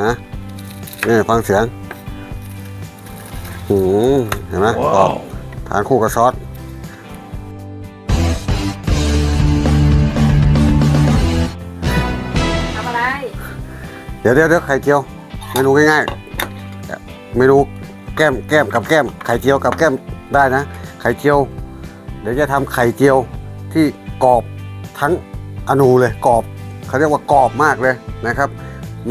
นะนี่ฟังเสียงหืมเห็นไหมกรอบทานคู่กับซอสทำอะไร เดี๋ยวเดี๋ยวเดี๋ยวไข่เจียวเมนูง่ายๆเมนูแก้มแก้มกับแก้มไข่เจียวกับแก้มได้นะ ไข่เจียว เดี๋ยวจะทำไข่เจียวที่กรอบทั้งอนูเลยกรอบเขาเรียกว่ากรอบมากเลยนะครับ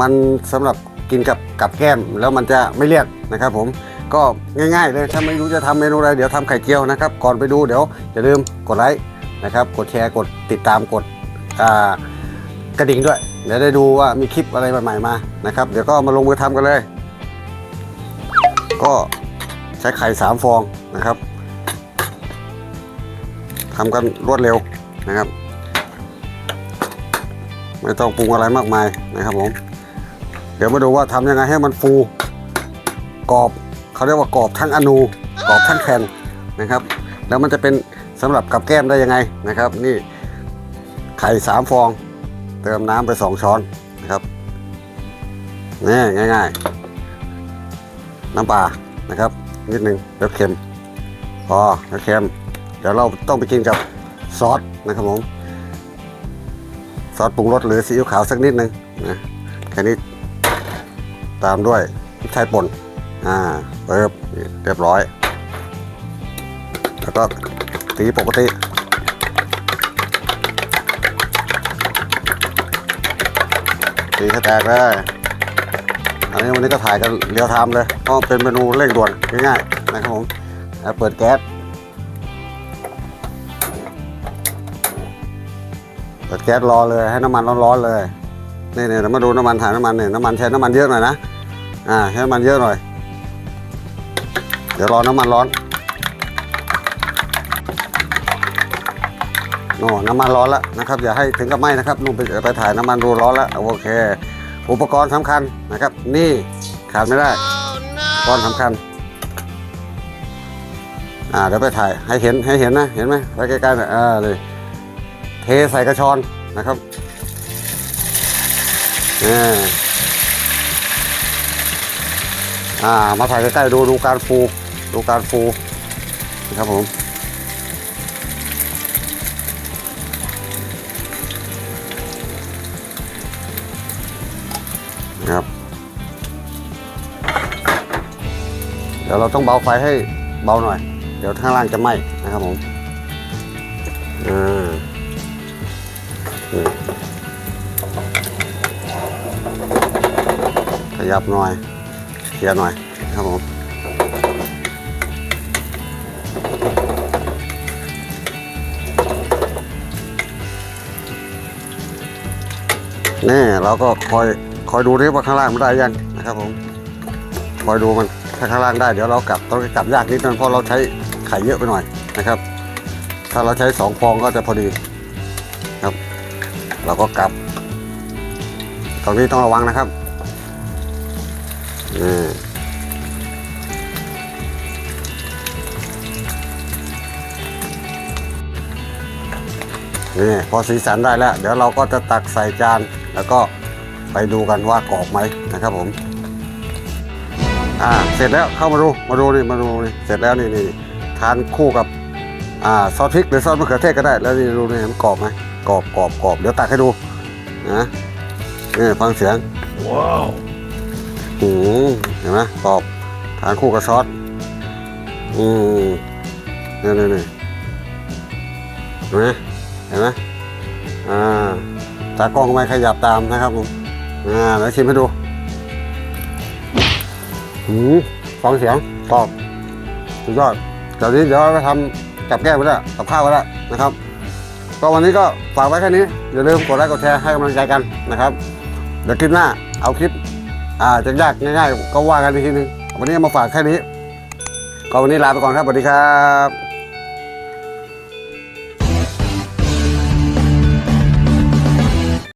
มันสำหรับกินกับกับแก้มแล้วมันจะไม่เลี่ยนนะครับ ผมก็ง่ายๆเลยถ้าไม่รู้จะทำเมนูอะไรเดี๋ยวทำไข่เจียวนะครับ ก่อนไปดูเดี๋ยวอย่าลืมกดไลค์นะครับ กดแชร์กดติดตามกดกระดิ่งด้วยเดี๋ยวได้ดูว่ามีคลิปอะไรใหม่ๆมานะครับ เดี๋ยวก็มาลงมือทำกันเลย ก็ใช้ไข่สามฟองนะครับทำกันรวดเร็วนะครับ ไม่ต้องปรุงอะไรมากมายนะครับผม เดี๋ยวมาดูว่าทำยังไงให้มันฟูกรอบเขาเรียกว่ากรอบทั้งอนูกรอบทั้งแผ่นนะครับ แล้วมันจะเป็นสำหรับกับแก้มได้ยังไงนะครับ นี่ไข่สามฟอง เติมน้ำไปสองช้อนนะครับนี่ง่ายๆ น้ำปลานะครับ นิดนึงเดี๋ยวเค็มพอเดี๋ยวเค็ม เดี๋ยวเราต้องไปกินกับซอสนะครับผมซอสปรุงรสหรือซีอิ๊วขาวสักนิดนึงนะแค่นี้ ตามด้วยพริกไทยป่นอ่าเปิบเรียบร้อย แล้วก็ตีปกติตีให้แตกเลย อันนี้วันนี้ก็ถ่ายกันเรียวไทม์เลยเพราะเป็นเมนูเร่งด่วนง่ายๆนะครับผมแล้วเปิดแก๊สเปิดแก๊สรอเลยให้น้ำมันร้อนๆเลย นี่เนี่ยเรามาดูน้ำมันถ่ายน้ำมันเนี่ยน้ำมันใช้น้ำมันเยอะหน่อยนะอ่าใช้น้ำมันเยอะหน่อย เดี๋ยวรอน้ำมันร้อนโน่น้ำมันร้อนแล้วนะครับอย่าให้ถึงกับไหม้นะครับนู่นไปไปถ่ายน้ำมันรูร้อนแล้วโอเค อุปกรณ์สำคัญนะครับ นี่ขาดไม่ได้อุปกรณ์สำคัญอ่าเดี๋ยวไปถ่ายให้เห็นให้เห็นนะเห็นไหมไปใกล้ๆหน่อยอ่าเลยเทใส่กระชอนนะครับ อ่า มาถ่ายใกล้ๆดูดูการฟู ดูการฟูนะครับผมนะครับ เดี๋ยวเราต้องเบาไฟให้เบาหน่อย เดี๋ยวข้างล่างจะไหม้นะครับผม อ่า ยับหน่อยเคลียร์หน่อยครับผมนี่เราก็คอยคอยดูดิว่าข้างล่างมันได้ยังนะครับผมคอยดูมันถ้าข้างล่างได้เดี๋ยวเรากลับต้องกลับยากนิดนึงเพราะเราใช้ไข่เยอะไปหน่อยนะครับ ถ้าเราใช้สองฟองก็จะพอดีครับ เราก็กลับตรงนี้ต้องระวังนะครับ นี่พอสีสันได้แล้ว เดี๋ยวเราก็จะตักใส่จานแล้วก็ไปดูกันว่ากรอบไหมนะครับผม อ่าเสร็จแล้วเข้ามาดูมาดูนี่มาดูนี่เสร็จแล้วนี่นี่ทานคู่กับอ่าซอสพริกหรือซอสมะเขือเทศก็ได้ แล้วนี่ดูนี่มันกรอบไหมกรอบกรอบกรอบเดี๋ยวตักให้ดูนะนี่ฟังเสียงว้าว อืมเห็นไหมกรอบทานคู่กับซอสอืมนี่นี่นี่เห็นไหมเห็นไหมอ่าตากล้องไม่ขยับตามนะครับผมอ่าแล้วชิมให้ดูอืมฟังเสียงกรอบสุดยอดเดี๋ยวนี้เดี๋ยวเราไปทำกับแก้มก็ได้กับข้าวก็ได้นะครับ ก็วันนี้ก็ฝากไว้แค่นี้ อย่าลืมกดไลค์กดแชร์ให้กำลังใจกันนะครับ เดี๋ยวคลิปหน้าเอาคลิป อ่าจะยากง่ายๆก็ว่ากันอีกทีนึงวันนี้มาฝากแค่นี้ก็วันนี้ลาไปก่อนครับสวัสดีครับ